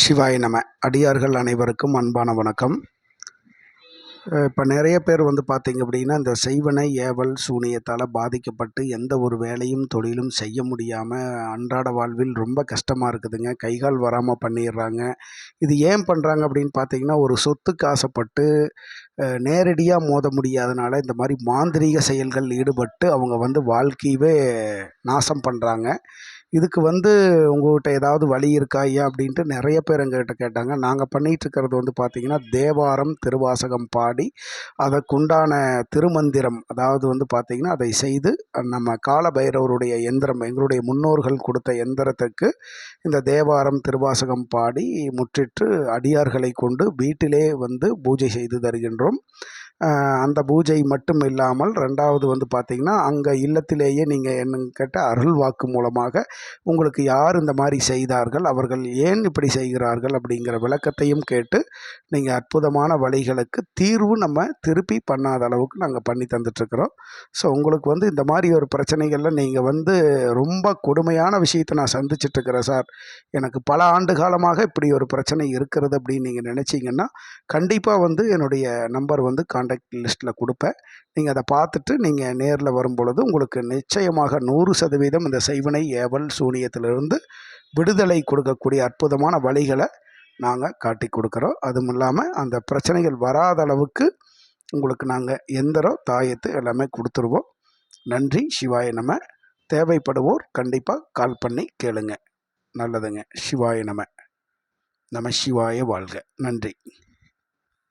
சிவாய நம. அடியார்கள் அனைவருக்கும் அன்பான வணக்கம். இப்போ நிறைய பேர் வந்து பார்த்தீங்க அப்படின்னா இந்த செய்வனை ஏவல் சூனியத்தால் பாதிக்கப்பட்டு எந்த ஒரு வேலையும் தொழிலும் செய்ய முடியாமல் அன்றாட வாழ்வில் ரொம்ப கஷ்டமாக இருக்குதுங்க. கைகால் வராமல் பண்ணிடுறாங்க. இது ஏன் பண்ணுறாங்க அப்படின்னு பார்த்தீங்கன்னா ஒரு சொத்துக்கு ஆசைப்பட்டு நேரடியாக மோத முடியாதனால இந்த மாதிரி மாந்திரீக செயல்கள் ஈடுபட்டு அவங்க வந்து வாழ்க்கையவே நாசம் பண்ணுறாங்க இதுக்கு வந்து உங்கள்கிட்ட ஏதாவது வழி இருக்கா ஐயா அப்படின்ட்டு நிறைய பேர் எங்ககிட்ட கேட்டாங்க. நாங்கள் பண்ணிகிட்ருக்கிறது வந்து பார்த்திங்கன்னா தேவாரம் திருவாசகம் பாடி அதற்குண்டான திருமந்திரம் அதாவது வந்து பார்த்திங்கன்னா அதை செய்து நம்ம கால பைரவருடைய எந்திரம் எங்களுடைய முன்னோர்கள் கொடுத்த எந்திரத்துக்கு இந்த தேவாரம் திருவாசகம் பாடி முற்றிட்டு அடியார்களை கொண்டு வீட்டிலே வந்து பூஜை செய்து தருகின்றோம். அந்த பூஜை மட்டும் இல்லாமல் ரெண்டாவது வந்து பார்த்திங்கன்னா அங்கே இல்லத்திலேயே நீங்கள் என்னன்னு கேட்ட அருள் வாக்கு மூலமாக உங்களுக்கு யார் இந்த மாதிரி செய்தார்கள் அவர்கள் ஏன் இப்படி செய்கிறார்கள் அப்படிங்கிற விளக்கத்தையும் கேட்டு நீங்கள் அற்புதமான வழிகளுக்கு தீர்வு நம்ம திருப்பி பண்ணாத அளவுக்கு நாங்கள் பண்ணி தந்துட்டுருக்குறோம். ஸோ உங்களுக்கு வந்து இந்த மாதிரி ஒரு பிரச்சனைகளில் நீங்கள் வந்து ரொம்ப கொடுமையான விஷயத்தை நான் சந்திச்சிட்ருக்கிறேன் சார். எனக்கு பல ஆண்டு காலமாக இப்படி ஒரு பிரச்சனை இருக்கிறது அப்படின்னு நீங்கள் நினச்சிங்கன்னா கண்டிப்பாக வந்து என்னுடைய நம்பர் வந்து காண்டாக்ட் லிஸ்ட்டில் கொடுப்பேன் நீங்கள் அதை பார்த்துட்டு நீங்கள் நேரில் வரும் பொழுது உங்களுக்கு நிச்சயமாக நூறு சதவீதம் இந்த செய்வினை ஏவல் சூனியத்திலிருந்து விடுதலை கொடுக்கக்கூடிய அற்புதமான வழிகளை நாங்கள் காட்டி கொடுக்குறோம். அதுவும் இல்லாமல் அந்த பிரச்சனைகள் வராத அளவுக்கு உங்களுக்கு நாங்கள் எந்திரம் தாயத்து எல்லாமே கொடுத்துருவோம். நன்றி சிவாய நம்ம தேவைப்படுவோர் கண்டிப்பாக கால் பண்ணி கேளுங்க. நல்லதுங்க. சிவாய நம. நம சிவாய வாழ்க. நன்றி.